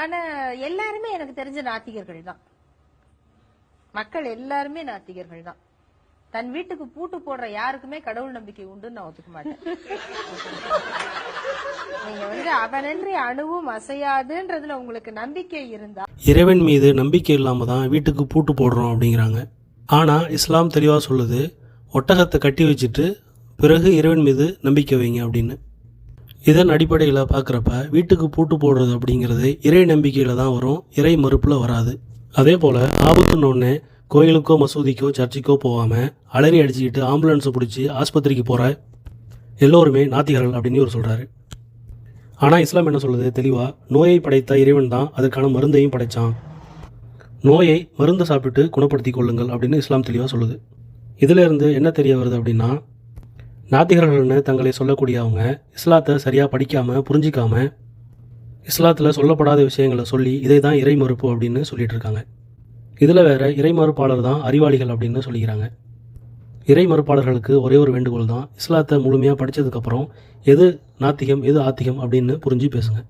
ஆனா எல்லாருமே எனக்கு தெரிஞ்ச நாத்திகர்கள் தான். மக்கள் எல்லாருமே நாத்திகர்கள் தான். தன் வீட்டுக்கு பூட்டு போடுற யாருக்குமே கடவுள் நம்பிக்கை உண்டுன்னு நான் ஒத்துக்க மாட்டேன். நீங்க வந்து அவனன்றி அணுவும் அசையாதுன்றதுல உங்களுக்கு நம்பிக்கை இருந்தா இறைவன் மீது நம்பிக்கை இல்லாமல் தான் வீட்டுக்கு பூட்டு போடுறோம் அப்படிங்கிறாங்க. ஆனால் இஸ்லாம் தெளிவாக சொல்லுது ஒட்டகத்தை கட்டி வச்சுட்டு பிறகு இறைவன் மீது நம்பிக்கை வைங்க அப்படின்னு. இதன் அடிப்படையில் பார்க்குறப்ப வீட்டுக்கு பூட்டு போடுறது அப்படிங்கிறது இறை நம்பிக்கையில் தான் வரும் இறை மறுப்பில் வராது. அதே போல் ஆபத்துன்னு கோயிலுக்கோ மசூதிக்கோ சர்ச்சுக்கோ போகாமல் அலறி அடிச்சுக்கிட்டு ஆம்புலன்ஸை பிடிச்சி ஆஸ்பத்திரிக்கு போகிற எல்லோருமே நாத்திகர்கள் அப்படின்னு இவர் சொல்கிறாரு ஆனால் இஸ்லாம் என்ன சொல்லுது தெளிவாக நோயை படைத்த இறைவன் தான் அதற்கான மருந்தையும் படைச்சான். நோயை மருந்து சாப்பிட்டு குணப்படுத்திக் கொள்ளுங்கள் அப்படின்னு இஸ்லாம் தெளிவாக சொல்லுது. இதிலிருந்து என்ன தெரிய வருது அப்படின்னா நாத்திகர்கள்னு தங்களை சொல்லக்கூடிய அவங்க இஸ்லாத்தை சரியாக படிக்காமல் புரிஞ்சிக்காமல் இஸ்லாத்தில் சொல்லப்படாத விஷயங்களை சொல்லி இதை தான் இறை மறுப்பு அப்படின்னு சொல்லிட்டு இருக்காங்க. இதில் வேற இறை மறுப்பாளர் தான் அறிவாளிகள் அப்படின்னு சொல்லிக்கிறாங்க. இறை மறுப்பாளர்களுக்கு ஒரே ஒரு வேண்டுகோள் தான் இஸ்லாத்தை முழுமையாக படித்ததுக்கப்புறம் எது நாத்திகம் எது ஆத்திகம் அப்படின்னு புரிஞ்சு பேசுங்க.